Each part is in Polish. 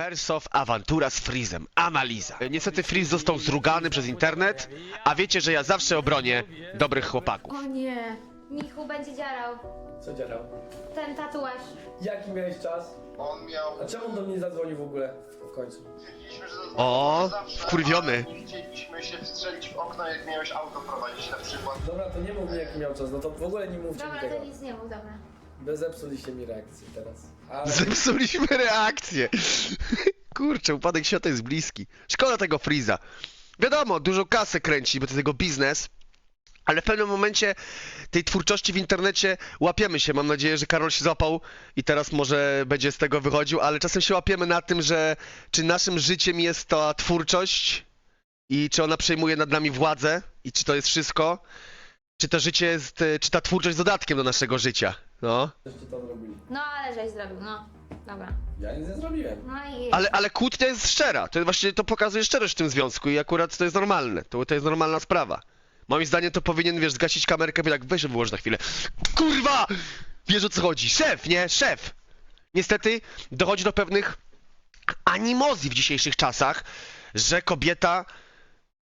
Wersow, awantura z Freezem, Analiza. Niestety Freeze został zrugany przez internet, a wiecie, że ja zawsze obronię dobrych chłopaków. O nie, Michu będzie dziarał. Co działał? Ten tatuaż. Jaki miałeś czas? On miał. A czemu do mnie zadzwonił w ogóle w końcu? Stwierdziliśmy, że O, zawsze, wkurwiony. ale chcieliśmy się wstrzelić w okno, jak miałeś auto prowadzić na przykład. Dobra, to nie mów mi jaki miał czas, no to w ogóle nie mówcie mi Dobra, tego. to nic nie mów, dobra. Bez zepsuliście mi reakcji teraz. Ale Zepsuliśmy reakcję. Kurczę, upadek świata jest bliski. Szkoda tego Freeza. Wiadomo, dużo kasy kręci, bo to jest jego biznes. Ale w pewnym momencie tej twórczości w internecie łapiemy się. Mam nadzieję, że Karol się złapał i teraz może będzie z tego wychodził, ale czasem się łapiemy na tym, że czy naszym życiem jest ta twórczość i czy ona przejmuje nad nami władzę i czy to jest wszystko, czy to życie jest, e, czy ta twórczość jest dodatkiem do naszego życia. No. żeście to zrobili. No ale żeś zrobił, no. Dobra. Ja nic nie zrobiłem. No i Ale, ale kłótnia jest szczera. To właśnie to pokazuje szczerość w tym związku i akurat to jest normalne. To, to jest normalna sprawa. Moim zdaniem to powinien, wiesz, zgasić kamerkę i tak weź wyłoż na chwilę. Kurwa! Wiesz o co chodzi? Szef, nie? Szef! Niestety dochodzi do pewnych animozji w dzisiejszych czasach, że kobieta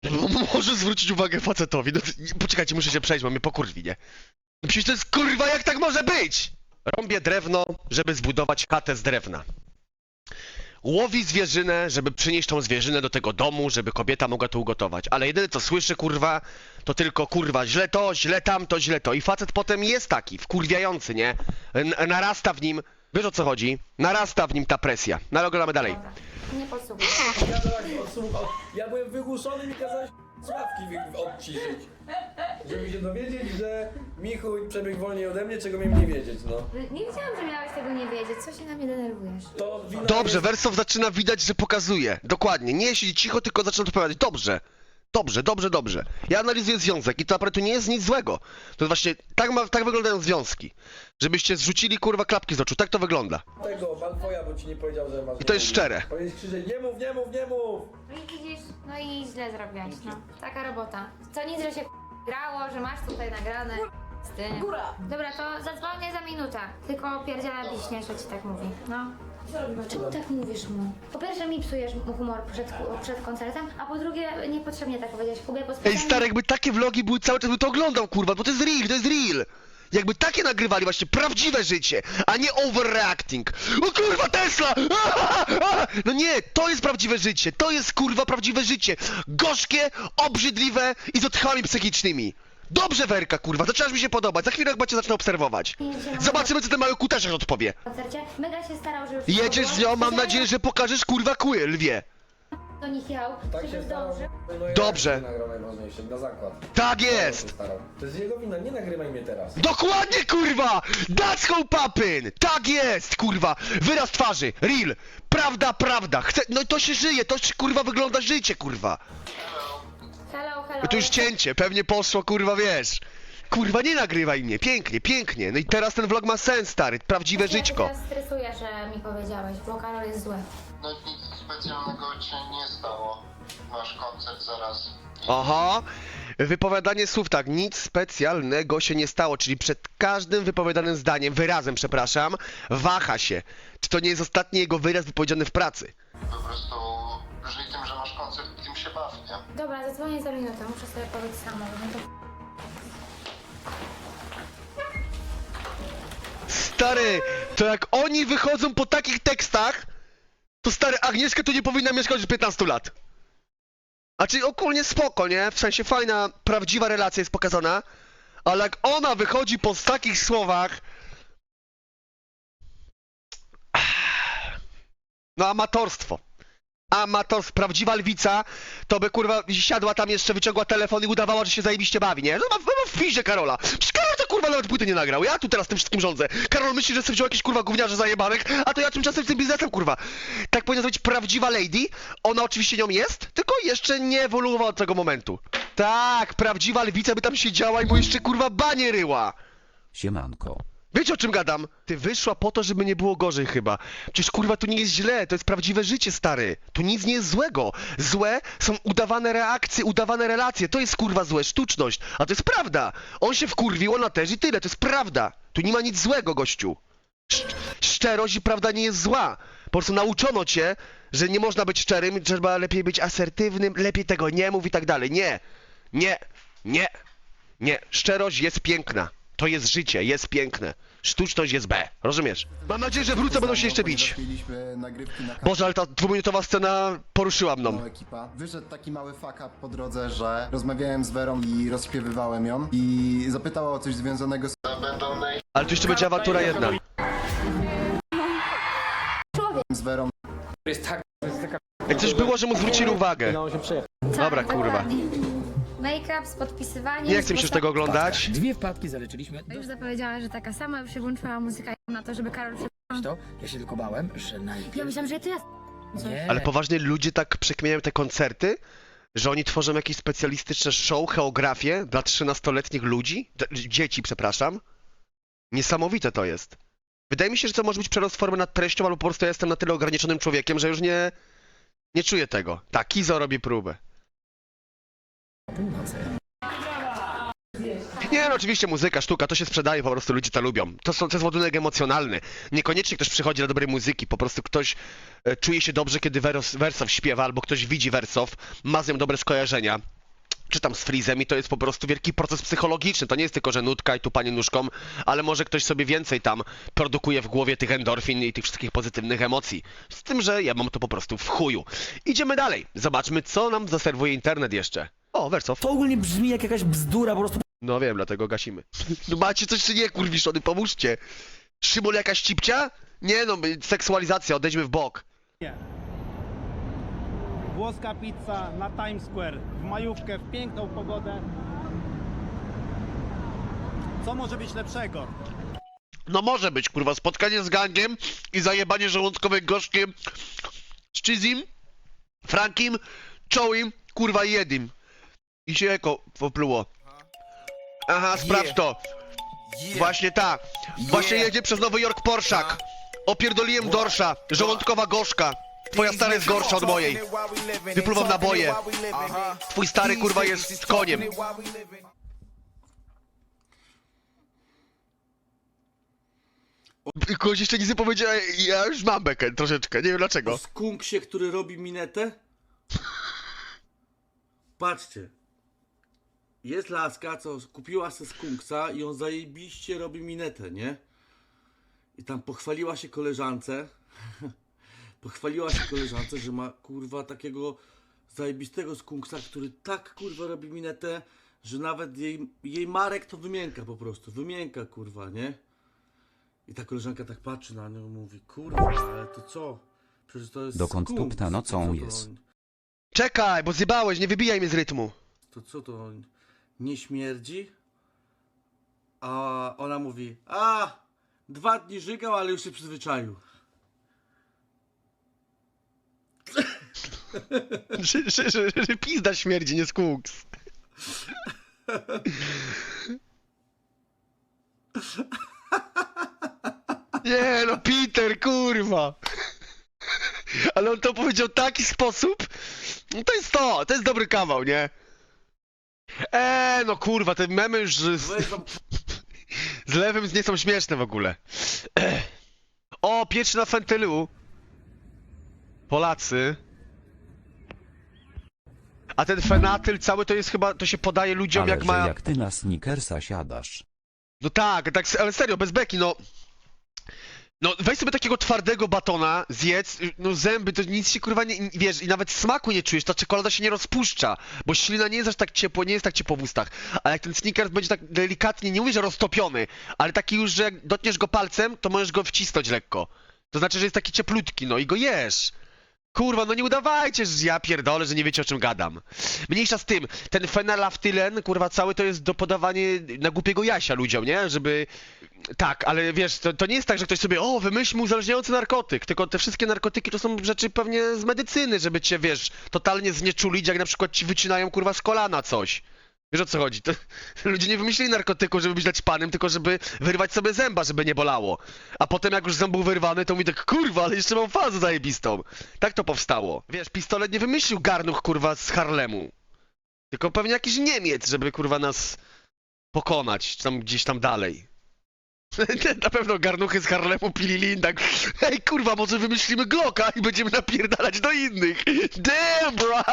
może zwrócić uwagę facetowi. No, poczekajcie, muszę się przejść, bo mnie pokurwi, nie? No Przecież to jest kurwa, jak tak może być? Rąbię drewno, żeby zbudować chatę z drewna. Łowi zwierzynę, żeby przynieść tą zwierzynę do tego domu, żeby kobieta mogła to ugotować. Ale jedyne co słyszy, kurwa, to tylko kurwa, źle to, źle tamto, źle to. I facet potem jest taki, wkurwiający, nie? N narasta w nim, wiesz o co chodzi? Narasta w nim ta presja. No ale oglądamy dalej. Dobra. Nie podsłuchuj. Ja, byłem odsłuchał. ja byłem wygłuszony, mi kazałeś sławki odciszyć. Żeby się dowiedzieć, że Michu przebiegł wolniej ode mnie, czego miałem nie wiedzieć, no. Nie wiedziałam, że miałeś tego nie wiedzieć. Co się na mnie denerwujesz? To wina Dobrze, jest... Wersow zaczyna widać, że pokazuje. Dokładnie. Nie siedzi cicho, tylko zaczyna odpowiadać. Dobrze. Dobrze, dobrze, dobrze. Ja analizuję związek i to naprawdę nie jest nic złego. To właśnie tak, ma, tak wyglądają związki. Żebyście zrzucili kurwa klapki z oczu. Tak to wygląda. tego Malfoja, bo ci nie powiedział, że masz... I to jest szczere. Powiedz krzyżej, nie mów, nie mów, nie mów! No i widzisz, no i źle zrobiłaś, no. Taka robota. Co nic, że się grało, że masz tutaj nagrane. Z tym. Góra! Dobra, to zadzwonię za minutę. Tylko pierdziela biśnie, że ci tak mówi. No. Czemu tak mówisz mu? Po pierwsze mi psujesz mu humor przed, przed koncertem, a po drugie niepotrzebnie tak powiedziałeś Kubie, bo Ej, stary, jakby takie vlogi były cały czas, bym to oglądał, kurwa, bo to jest real, to jest real. Jakby takie nagrywali właśnie prawdziwe życie, a nie overreacting. O kurwa, Tesla! No nie, to jest prawdziwe życie, to jest kurwa prawdziwe życie. Gorzkie, obrzydliwe i z odchłami psychicznymi. Dobrze, Werka, kurwa, zaczynasz mi się podobać, za chwilę chyba cię zacznę obserwować. Zobaczymy, co ten mały kutasek odpowie. koncercie. Mega się starał, żeby... Jedziesz z nią, mam nadzieję, że pokażesz kurwa kły, lwie. Do nich jał, Tak żeby się zdążył. Dobrze. reakcje nagrał najważniejsze, na zakład. Tak jest! starał. To jest jego wina, nie nagrywaj mnie teraz. Dokładnie, kurwa! That's how papyn! Tak jest, kurwa! Wyraz twarzy, real! Prawda, prawda! Chcę, no to się żyje, to się, kurwa wygląda życie, kurwa! No to już cięcie, pewnie poszło, kurwa, wiesz! Kurwa, nie nagrywaj mnie, pięknie, pięknie! No i teraz ten vlog ma sens, stary, prawdziwe Ja się żyćko. teraz stresuję, że mi powiedziałeś, bo Karol jest zły. No nic specjalnego się nie stało. Masz koncert zaraz. Aha! Wypowiadanie słów tak, nic specjalnego się nie stało, czyli przed każdym wypowiadanym zdaniem, wyrazem, przepraszam, waha się. Czy to nie jest ostatni jego wyraz wypowiedziany w pracy? Po prostu żyj tym, że masz koncert i się? Dobra, zadzwonię za minutę, muszę sobie powiedzieć sama, no to... Stary, to jak oni wychodzą po takich tekstach, to stary, Agnieszka tu nie powinna mieszkać już 15 lat. A czyli ogólnie spoko, nie? W sensie fajna, prawdziwa relacja jest pokazana, ale jak ona wychodzi po takich słowach... No amatorstwo. Amatorstwo, prawdziwa lwica, to by kurwa siadła tam jeszcze, wyciągła telefon i udawała, że się zajebiście bawi, nie? No ma, ma w piździe Karola. Przecież Karol to kurwa nawet płyty nie nagrał. Ja tu teraz tym wszystkim rządzę. Karol myśli, że sobie wziął jakiś kurwa gówniarze zajebanych, a to ja tymczasem z tym biznesem kurwa. Tak powinna być prawdziwa lady. Ona oczywiście nią jest, tylko jeszcze nie ewoluowała od tego momentu. Tak, prawdziwa lwica by tam siedziała i mu jeszcze kurwa banie ryła. Siemanko. Wiecie o czym gadam? Ty wyszła po to, żeby nie było gorzej chyba. Przecież kurwa tu nie jest źle, to jest prawdziwe życie, stary. Tu nic nie jest złego. Złe są udawane reakcje, udawane relacje. To jest kurwa złe, sztuczność. A to jest prawda. On się wkurwił, ona też i tyle, to jest prawda. Tu nie ma nic złego, gościu. Sz szczerość i prawda nie jest zła. Po prostu nauczono cię, że nie można być szczerym, trzeba lepiej być asertywnym, lepiej tego nie mów i tak dalej. Nie, nie, nie, nie. Szczerość jest piękna. To jest życie, jest piękne. Sztuczność jest B. Rozumiesz? Mam nadzieję, że wrócę, będą się jeszcze bić. Zrobiliśmy nagrywki na Boże, ale ta dwuminutowa scena poruszyła mną. kanał ekipa. Wyszedł taki mały fuck up po drodze, że rozmawiałem z Werą i rozśpiewywałem ją i zapytała o coś związanego z. Ale tu jeszcze będzie awantura jedna. z Werą. Jest tak, to jest taka... Jak coś było, że mu zwrócili uwagę. Udało się przejechać. Dobra, kurwa. Make-up z podpisywaniem. Nie chcę mi się już tego oglądać. Dwie wpadki zaleczyliśmy. Już zapowiedziała, że taka sama, już się włączyła muzyka na to, żeby Karol przy... To ja się tylko bałem, że najpierw... Ja myślałam, że to ja... Nie. Ale poważnie ludzie tak przekmieniają te koncerty, że oni tworzą jakieś specjalistyczne show, choreografię dla 13-letnich ludzi, d- dzieci, przepraszam. Niesamowite to jest. Wydaje mi się, że to może być przerost formy nad treścią, albo po prostu ja jestem na tyle ograniczonym człowiekiem, że już nie, nie czuję tego. Tak, Kizo robi próbę. Północy. Nie, no oczywiście muzyka, sztuka, to się sprzedaje, po prostu ludzie to lubią. To, są, to jest ładunek emocjonalny. Niekoniecznie ktoś przychodzi do dobrej muzyki, po prostu ktoś e, czuje się dobrze, kiedy Wersow śpiewa, albo ktoś widzi Wersow, ma z nią dobre skojarzenia. Czy tam z Freezem i to jest po prostu wielki proces psychologiczny. To nie jest tylko, że nutka i tupanie nóżką, ale może ktoś sobie więcej tam produkuje w głowie tych endorfin i tych wszystkich pozytywnych emocji. Z tym, że ja mam to po prostu w chuju. Idziemy dalej. Zobaczmy, co nam zaserwuje internet jeszcze. O, Wersow. To ogólnie brzmi jak jakaś bzdura, po prostu No wiem, dlatego gasimy. No macie coś czy nie, kurwiszony, pomóżcie. Szymon jakaś cipcia? Nie no, seksualizacja, odejdźmy w bok. Włoska pizza na Times Square w majówkę, w piękną pogodę. Co może być lepszego? No może być, kurwa, spotkanie z gangiem i zajebanie żołądkowe gorzkiem z Chizim, Frankim, Czołim, kurwa i Jedim. I się eko popluło. Aha, sprawdź to. Właśnie tak. Właśnie jedzie przez Nowy Jork Porszak. Opierdoliłem dorsza, żołądkowa gorzka. Twoja stara jest gorsza od mojej. Wypluwam naboje. Twój stary kurwa jest koniem. Kogoś jeszcze nic nie powiedziałem, ja już mam bekę troszeczkę, nie wiem dlaczego. skunksie, który robi minetę. Patrzcie. Jest laska, co kupiła se skunksa i on zajebiście robi minetę, nie? I tam pochwaliła się koleżance. pochwaliła się koleżance, że ma kurwa takiego zajebistego skunksa, który tak kurwa robi minetę, że nawet jej, jej Marek to wymienka po prostu. Wymienka kurwa, nie? I ta koleżanka tak patrzy na nią i mówi, kurwa, ale to co? Przecież to jest Dokąd skunks, tupta nocą to co to jest? on- Czekaj, bo zjebałeś, nie wybijaj mnie z rytmu. To co to on nie śmierdzi? A ona mówi, a dwa dni żygał, ale już się przyzwyczaił. pizda śmierdzi, nie skuks. Nie no, Peter, kurwa. Ale on to powiedział w taki sposób. No to jest to, to jest dobry kawał, nie? Eee, no kurwa, te memy już z, Weź tam z lewym nie są śmieszne w ogóle. O, piecz na fentylu. Polacy. A ten fenatyl cały to jest chyba, to się podaje ludziom Ale jak że ma... jak ty na sneakersa siadasz. No tak, tak, ale serio, bez beki, no. No weź sobie takiego twardego batona, zjedz, no zęby, to nic się kurwa nie, wiesz, i nawet smaku nie czujesz, ta czekolada się nie rozpuszcza, bo ślina nie jest aż tak ciepło, nie jest tak ciepło w ustach, a jak ten sneakers będzie tak delikatnie, nie mówię, że roztopiony, ale taki już, że jak dotniesz go palcem, to możesz go wcisnąć lekko. To znaczy, że jest taki cieplutki, no i go jesz. Kurwa, no nie udawajcie, że ja pierdolę, że nie wiecie o czym gadam. Mniejsza z tym, ten fenolaftylen, kurwa, cały to jest do podawania na głupiego Jasia ludziom, nie? Żeby... Tak, ale wiesz, to, to nie jest tak, że ktoś sobie, o, wymyślił uzależniający narkotyk, tylko te wszystkie narkotyki to są rzeczy pewnie z medycyny, żeby cię, wiesz, totalnie znieczulić, jak na przykład ci wycinają, kurwa, z kolana coś. Wiesz o co chodzi? To, ludzie nie wymyślili narkotyku, żeby być panem, tylko żeby wyrwać sobie zęba, żeby nie bolało. A potem jak już ząb był wyrwany, to mówi tak, kurwa, ale jeszcze mam fazę zajebistą. Tak to powstało. Wiesz, pistolet nie wymyślił garnuch, kurwa, z Harlemu. Tylko pewnie jakiś Niemiec, żeby, kurwa, nas pokonać, czy tam gdzieś tam dalej. Na pewno garnuchy z Harlemu pili Lindak. Ej, kurwa, może wymyślimy Glocka i będziemy napierdalać do innych. Damn, bro!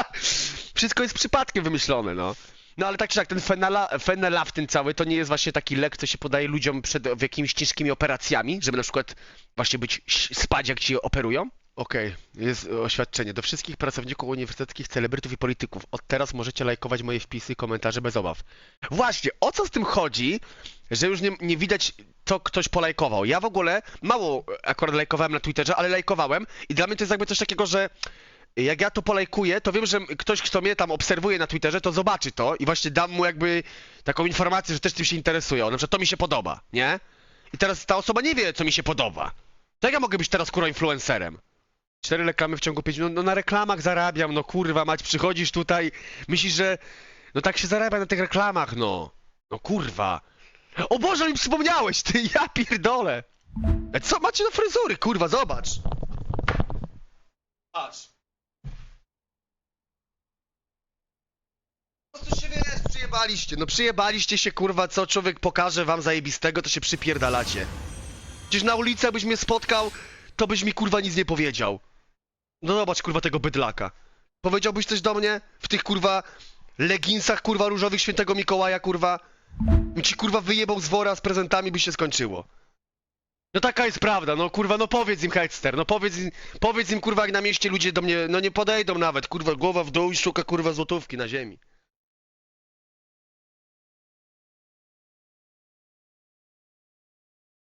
Wszystko jest przypadkiem wymyślone, no. No ale tak czy tak, ten fenala, fenelaftin cały to nie jest właśnie taki lek, co się podaje ludziom przed w jakimiś ciężkimi operacjami, żeby na przykład właśnie być, spać jak ci operują? Okej, jest oświadczenie. Do wszystkich pracowników uniwersyteckich, celebrytów i polityków. Od teraz możecie lajkować moje wpisy i komentarze bez obaw. Właśnie, o co z tym chodzi, że już nie, nie widać, co ktoś polajkował. Ja w ogóle mało akurat lajkowałem na Twitterze, ale lajkowałem i dla mnie to jest jakby coś takiego, że jak ja to polajkuję, to wiem, że ktoś, kto mnie tam obserwuje na Twitterze, to zobaczy to i właśnie dam mu jakby taką informację, że też tym się interesuje. Na przykład to mi się podoba, nie? I teraz ta osoba nie wie, co mi się podoba. To jak ja mogę być teraz kurwa influencerem? Cztery reklamy w ciągu pięciu. No, no na reklamach zarabiam, no kurwa mać, przychodzisz tutaj, myślisz, że. No tak się zarabia na tych reklamach, no. No kurwa. O Boże, mi przypomniałeś, ty, ja pierdolę. E, Co macie na fryzury, kurwa, zobacz. Patrz. Prostu się wiesz, przyjebaliście. No przyjebaliście się, kurwa, co człowiek pokaże wam zajebistego, to się przypierdalacie. Gdzieś na ulicy, jakbyś mnie spotkał, to byś mi kurwa nic nie powiedział. No zobacz kurwa tego bydlaka. Powiedziałbyś coś do mnie? W tych kurwa leginsach kurwa różowych świętego Mikołaja kurwa? Mi ci kurwa wyjebał z wora z prezentami by się skończyło. No taka jest prawda, no kurwa, no powiedz im Headster, no powiedz im, powiedz im kurwa jak na mieście ludzie do mnie, no nie podejdą nawet, kurwa, głowa w dół i szuka kurwa złotówki na ziemi.